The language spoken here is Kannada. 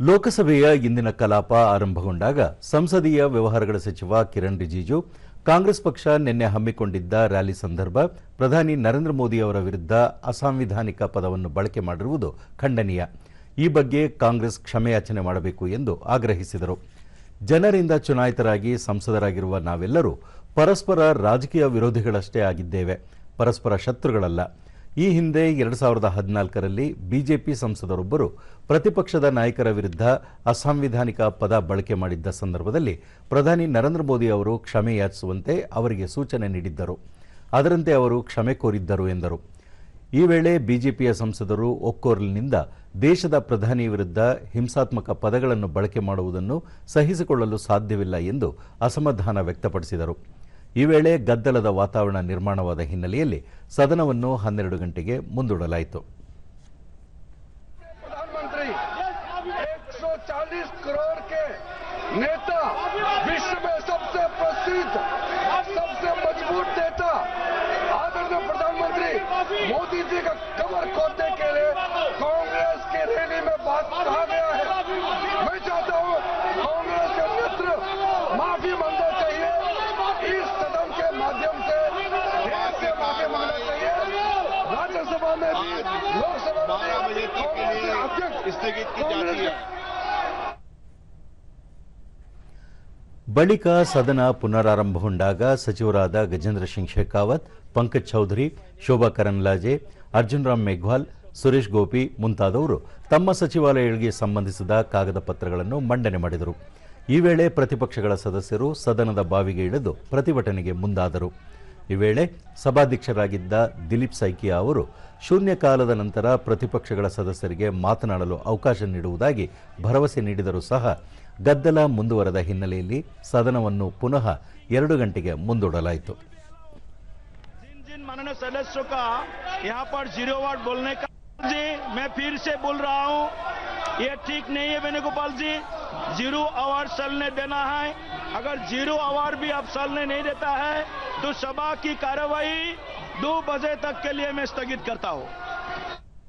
ಲೋಕಸಭೆಯ ಇಂದಿನ ಕಲಾಪ ಆರಂಭಗೊಂಡಾಗ ಸಂಸದೀಯ ವ್ಯವಹಾರಗಳ ಸಚಿವ ಕಿರಣ್ ರಿಜಿಜು, ಕಾಂಗ್ರೆಸ್ ಪಕ್ಷ ನಿನ್ನೆ ಹಮ್ಮಿಕೊಂಡಿದ್ದ ರ್ಯಾಲಿ ಸಂದರ್ಭ ಪ್ರಧಾನಿ ನರೇಂದ್ರ ಮೋದಿ ಅವರ ವಿರುದ್ಧ ಅಸಾಂವಿಧಾನಿಕ ಪದವನ್ನು ಬಳಕೆ ಮಾಡಿರುವುದು ಖಂಡನೀಯ. ಈ ಬಗ್ಗೆ ಕಾಂಗ್ರೆಸ್ ಕ್ಷಮೆಯಾಚನೆ ಮಾಡಬೇಕು ಎಂದು ಆಗ್ರಹಿಸಿದರು. ಜನರಿಂದ ಚುನಾಯಿತರಾಗಿ ಸಂಸದರಾಗಿರುವ ನಾವೆಲ್ಲರೂ ಪರಸ್ಪರ ರಾಜಕೀಯ ವಿರೋಧಿಗಳಷ್ಟೇ ಆಗಿದ್ದೇವೆ. ಪರಸ್ಪರ ಶತ್ರುಗಳಲ್ಲ. ಈ ಹಿಂದೆ ಎರಡು ಸಾವಿರದ ಹದಿನಾಲ್ಕರಲ್ಲಿ ಬಿಜೆಪಿ ಸಂಸದರೊಬ್ಬರು ಪ್ರತಿಪಕ್ಷದ ನಾಯಕರ ವಿರುದ್ಧ ಅಸಾಂವಿಧಾನಿಕ ಪದ ಬಳಕೆ ಮಾಡಿದ್ದ ಸಂದರ್ಭದಲ್ಲಿ ಪ್ರಧಾನಿ ನರೇಂದ್ರ ಮೋದಿ ಅವರು ಕ್ಷಮೆ ಯಾಚಿಸುವಂತೆ ಅವರಿಗೆ ಸೂಚನೆ ನೀಡಿದ್ದರು. ಅದರಂತೆ ಅವರು ಕ್ಷಮೆ ಕೋರಿದ್ದರು ಎಂದರು. ಈ ವೇಳೆ ಬಿಜೆಪಿಯ ಸಂಸದರು ಒಕ್ಕೋರ್ಲಿನಿಂದ ದೇಶದ ಪ್ರಧಾನಿ ವಿರುದ್ಧ ಹಿಂಸಾತ್ಮಕ ಪದಗಳನ್ನು ಬಳಕೆ ಮಾಡುವುದನ್ನು ಸಹಿಸಿಕೊಳ್ಳಲು ಸಾಧ್ಯವಿಲ್ಲ ಎಂದು ಅಸಮಾಧಾನ ವ್ಯಕ್ತಪಡಿಸಿದರು. ಈ ವೇಳೆ ಗದ್ದಲದ ವಾತಾವರಣ ನಿರ್ಮಾಣವಾದ ಹಿನ್ನೆಲೆಯಲ್ಲಿ ಸದನವನ್ನು ಹನ್ನೆರಡು ಗಂಟೆಗೆ ಮುಂದೂಡಲಾಯಿತು प्रधानमंत्री 140 करोड़ के नेता विश्व में सबसे प्रसिद्ध सबसे मजबूत नेता आदरणीय प्रधानमंत्री मोदी जी का कमर खोदने के लिए कांग्रेस की रैली में बात कहा राज्यसभा में भी लोकसभा में बारह बजे भी तक के कांग्रेस के लिए अध्यक्ष स्थगित की कांग्रेस जाती के है ಬಳಿಕ ಸದನ ಪುನರಾರಂಭಗೊಂಡಾಗ ಸಚಿವರಾದ ಗಜೇಂದ್ರ ಸಿಂಗ್ ಶೇಖಾವತ್ ಪಂಕಜ್ ಚೌಧರಿ ಶೋಭಾ ಕರಂದ್ಲಾಜೆ ಅರ್ಜುನ್ ರಾಮ್ ಮೇಘ್ವಾಲ್ ಸುರೇಶ್ ಗೋಪಿ ಮುಂತಾದವರು ತಮ್ಮ ಸಚಿವಾಲಯಗಳಿಗೆ ಸಂಬಂಧಿಸಿದ ಕಾಗದ ಪತ್ರಗಳನ್ನು ಮಂಡನೆ ಮಾಡಿದರು ಈ ವೇಳೆ ಪ್ರತಿಪಕ್ಷಗಳ ಸದಸ್ಯರು ಸದನದ ಬಾವಿಗೆ ಇಳಿದು ಪ್ರತಿಭಟನೆಗೆ ಮುಂದಾದರು ಈ ವೇಳೆ ಸಭಾಧ್ಯಕ್ಷರಾಗಿದ್ದ ದಿಲೀಪ್ ಸೈಕಿಯಾ ಅವರು ಶೂನ್ಯ ಕಾಲದ ನಂತರ ಪ್ರತಿಪಕ್ಷಗಳ ಸದಸ್ಯರಿಗೆ ಮಾತನಾಡಲು ಅವಕಾಶ ನೀಡುವುದಾಗಿ ಭರವಸೆ ನೀಡಿದರೂ ಸಹ ಗದ್ದಲ ಮುಂದುವರೆದ ಹಿನ್ನೆಲೆಯಲ್ಲಿ ಸದನವನ್ನು ಪುನಃ ಎರಡು ಗಂಟೆಗೆ ಮುಂದೂಡಲಾಯಿತು. जिन ये ठीक नहीं है वेणुगोपाल जी। ज़ीरो अवार्ड सल ने देना है। अगर ज़ीरो अवार्ड भी अब सल ने नहीं देता है तो सभा की कार्रवाई दो बजे तक के लिए मैं स्थगित करता हूँ।